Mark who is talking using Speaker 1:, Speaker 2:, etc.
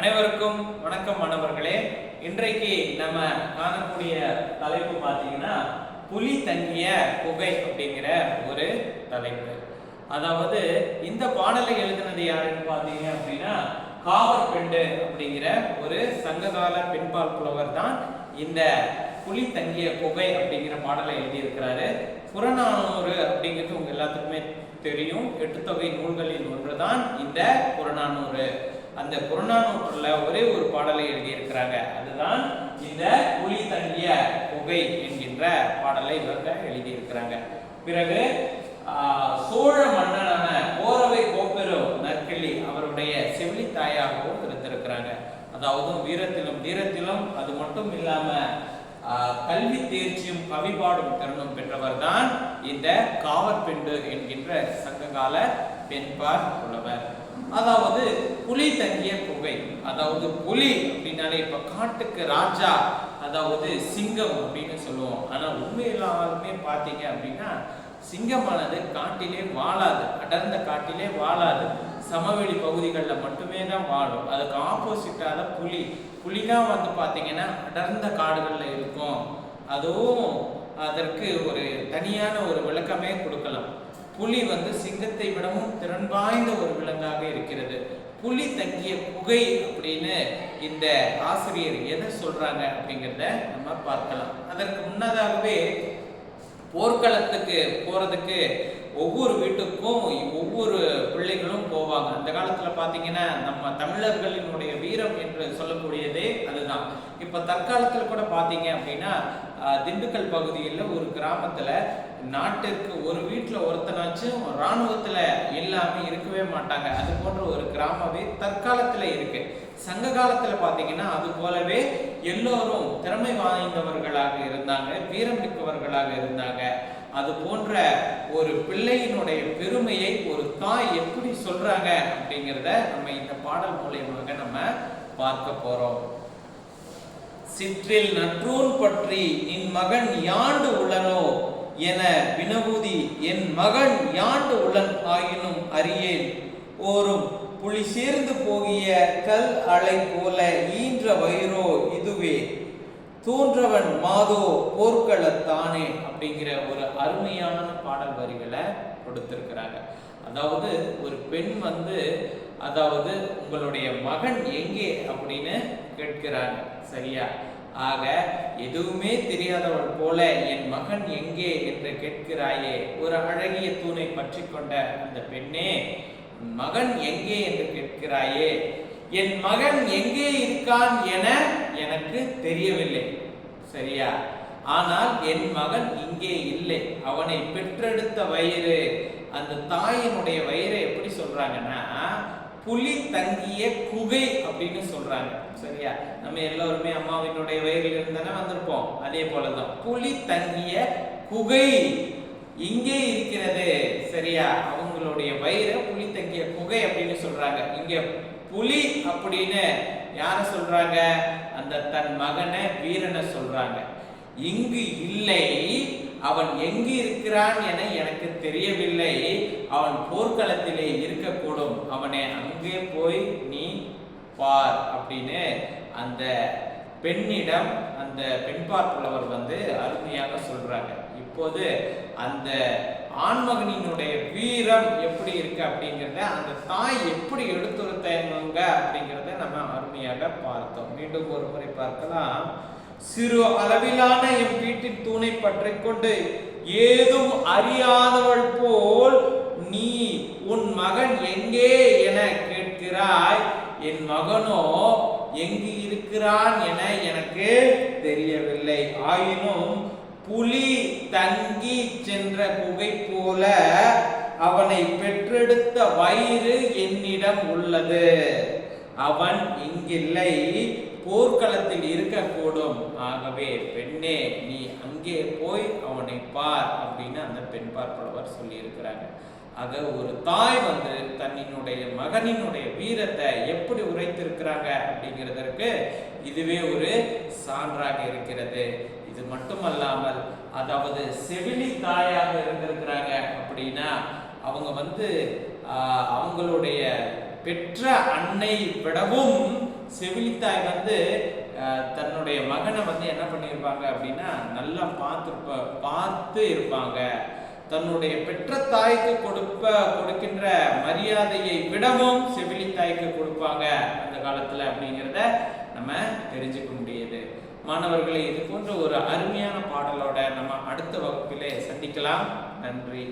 Speaker 1: அனைவருக்கும் வணக்கம் மாணவர்களே. இன்றைக்கு நம்ம காணக்கூடிய தலைப்பு பார்த்தீங்கன்னா புலி தங்கிய புகை அப்படிங்கிற ஒரு தலைப்பு. அதாவது இந்த பாடலை எழுதினது யாருன்னு பார்த்தீங்க அப்படின்னா காவர் பெண்டு அப்படிங்கிற ஒரு சங்ககால பெண்பால் புலவர் தான் இந்த புலி தங்கிய குகை அப்படிங்கிற பாடலை எழுதியிருக்கிறாரு. புறநானூறு அப்படிங்கிறது உங்க எல்லாத்துக்குமே தெரியும். எட்டுத்தொகை நூல்களில் ஒன்றுதான் இந்த புறநானூறு. அந்த புறநானூற்றுல ஒரே ஒரு பாடலை எழுதியிருக்கிறாங்க. அதுதான் இந்த ஒளி தங்கிய புகை என்கின்ற பாடலை இவங்க எழுதியிருக்கிறாங்க. பிறகு சோழ மன்னனான கோரவை கோப்பெரும் நற்கிள்ளி அவருடைய செவிலி தாயாகவும் இருந்திருக்கிறாங்க அதாவது வீரத்திலும் தீரத்திலும் அது மட்டும் இல்லாம கல்வி தேர்ச்சியும் கவிபாடும் திறனும் பெற்றவர் தான் இந்த காவற்பெண்டு என்கின்ற சங்ககால பெண்பார் புலவர். அதாவது புலி தங்கிய குகை அதாவது புலி அப்படின்னாலே இப்ப காட்டுக்கு ராஜா அதாவது சிங்கம் அப்படின்னு சொல்லுவோம். ஆனா உண்மையிலாலுமே பாத்தீங்க அப்படின்னா சிங்கமானது காட்டிலே வாழாது. அடர்ந்த காட்டிலே வாழாது. சமவெளி பகுதிகளில் மட்டுமே தான் வாழும். அதுக்கு ஆப்போசிட்டாக தான் புலி. புலிலாம் வந்து பார்த்தீங்கன்னா அடர்ந்த காடுகளில் இருக்கும். அதுவும் அதற்கு ஒரு தனியான ஒரு விளக்கமே கொடுக்கலாம். புலி வந்து சிங்கத்தை விடவும் திறன் வாய்ந்த ஒரு விலங்காக இருக்கிறது. புலி தங்கிய புகை அப்படின்னு இந்த ஆசிரியர் எதை சொல்றாங்க அப்படிங்கிறத நம்ம பார்க்கலாம். அதற்கு முன்னதாகவே போர்க்களத்துக்கு போறதுக்கு ஒவ்வொரு வீட்டுக்கும் ஒவ்வொரு பிள்ளைகளும் போவாங்க. அந்த காலத்துல பாத்தீங்கன்னா நம்ம தமிழர்களினுடைய வீரம் என்று சொல்லக்கூடியதே அதுதான். இப்ப தற்காலத்துல கூட பாத்தீங்க அப்படின்னா திண்டுக்கல் பகுதியில் ஒரு கிராமத்தில் நாட்டிற்கு ஒரு வீட்டில் ஒருத்தனாச்சும் இராணுவத்தில் எல்லாமே இருக்கவே மாட்டாங்க. அது போன்ற ஒரு கிராமமே தற்காலத்தில் இருக்கு. சங்க காலத்தில் பார்த்தீங்கன்னா அது போலவே எல்லோரும் திறமை வாய்ந்தவர்களாக இருந்தாங்க வீரம் மிக்கவர்களாக இருந்தாங்க. அது போன்ற ஒரு பிள்ளையினுடைய பெருமையை ஒரு தாய் எப்படி சொல்றாங்க அப்படிங்கிறத நம்ம இந்த பாடல் மூலியமாக நம்ம பார்க்க போறோம். சிற்றில் நற்றூன் பற்றி நின் மகன் யாண்டு உள்ளனோ என வினவுதி என் மகன் யாண்டு உளன் ஆயினும் அறியேன். ஓரும் புலி சேர்ந்து போகிய கல் அலை போல ஈன்ற வயிறோ இதுவே. தூன்றவன் மாதோ போர்க்களத்தானே அப்படிங்கிற ஒரு அருமையான பாடல் வரிகளை கொடுத்திருக்கிறாங்க. அதாவது ஒரு பெண் வந்து அதாவது உங்களுடைய மகன் எங்கே அப்படின்னு கேட்கிறாங்க சரியா? ஆக எதுவுமே தெரியாதவள் போல என் மகன் எங்கே என்று கேட்கிறாயே? ஒரு அழகிய தூணை பற்றி கொண்ட அந்த பெண்ணே மகன் எங்கே என்று கேட்கிறாயே? என் மகன் எங்கே இருக்கான் என எனக்கு தெரியவில்லை சரியா? ஆனால் என் மகன் இங்கே இல்லை. அவனை பெற்றெடுத்த வயிறு அந்த தாயினுடைய வயிறை எப்படி சொல்றாங்கன்னா புலி தங்கிய குகை அப்படின்னு சொல்றாங்க. சரியா? நம்ம எல்லோருமே அம்மாவினுடைய வயிறில் இருந்தானே வந்திருப்போம். அதே போலதான். புலி தங்கிய குகை இங்கே இருக்கிறது. சரியா? அவங்களுடைய வயிறு புலி தங்கிய குகை அப்படின்னு சொல்றாங்க. இங்க புலி அப்படின்னு யார சொல்றாங்க? அந்த தன் மகனை வீரனை சொல்றாங்க. இங்கு இல்லை அவன் எங்கு இருக்கிறான் என எனக்கு தெரியவில்லை. அவன் போர்க்களத்திலே இருக்கக்கூடும். அவனை அங்கே போய் நீ பார் அப்படின்னு அந்த பெண்ணிடம் அந்த பெண் புலவர் வந்து அருமையாக சொல்றாங்க. இப்போது அந்த ஆண்மகனினுடைய வீரம் எப்படி இருக்கு அப்படிங்கிறத அந்த தாய் எப்படி எடுத்துரைத்தாங்க அப்படிங்கிறத நம்ம அருமையாக பார்த்தோம். மீண்டும் ஒரு முறை பார்க்கலாம். சிறு அளவிலான என் வீட்டின் தூணை பற்றி கொண்டு ஏதும் அறியாதவள் போல் நீ உன் மகன் எங்கே என கேட்கிறாய்? என் மகனோ எங்கு இருக்கிறான் என எனக்கு தெரியவில்லை. ஆயினும் புலி தங்கி சென்ற குகை போல அவனை பெற்றெடுத்த வயிறு என்னிடம் உள்ளது. அவன் இங்கில்லை. போர்க்களத்தில் இருக்கக்கூடும். ஆகவே பெண்ணே நீ அங்கே போய் அவனை பார் அப்படின்னு அந்த பெண் பார்ப்பவர் சொல்லியிருக்கிறாங்க. ஆக ஒரு தாய் வந்து தன்னினுடைய மகனினுடைய வீரத்தை எப்படி உரைத்திருக்கிறாங்க அப்படிங்கிறதற்கு இதுவே ஒரு சான்றாக இருக்கிறது. இது மட்டுமல்லாமல் அதாவது செவிலி தாயாக இருந்திருக்கிறாங்க அப்படின்னா அவங்க வந்து அவங்களுடைய பெற்ற அன்னை விடவும் செவிலித்தாய் வந்து தன்னுடைய மகனை வந்து என்ன பண்ணியிருப்பாங்க அப்படின்னா நல்லா பார்த்து பார்த்து இருப்பாங்க. தன்னுடைய பெற்ற தாய்க்கு கொடுப்ப கொடுக்கின்ற மரியாதையை விடவும் செவிலித்தாய்க்கு கொடுப்பாங்க அந்த காலத்துல அப்படிங்கிறத நம்ம தெரிஞ்சுக்க முடியுது. மாணவர்களை இது போன்ற ஒரு அருமையான பாடலோட நம்ம அடுத்த வகுப்பிலே சந்திக்கலாம். நன்றி.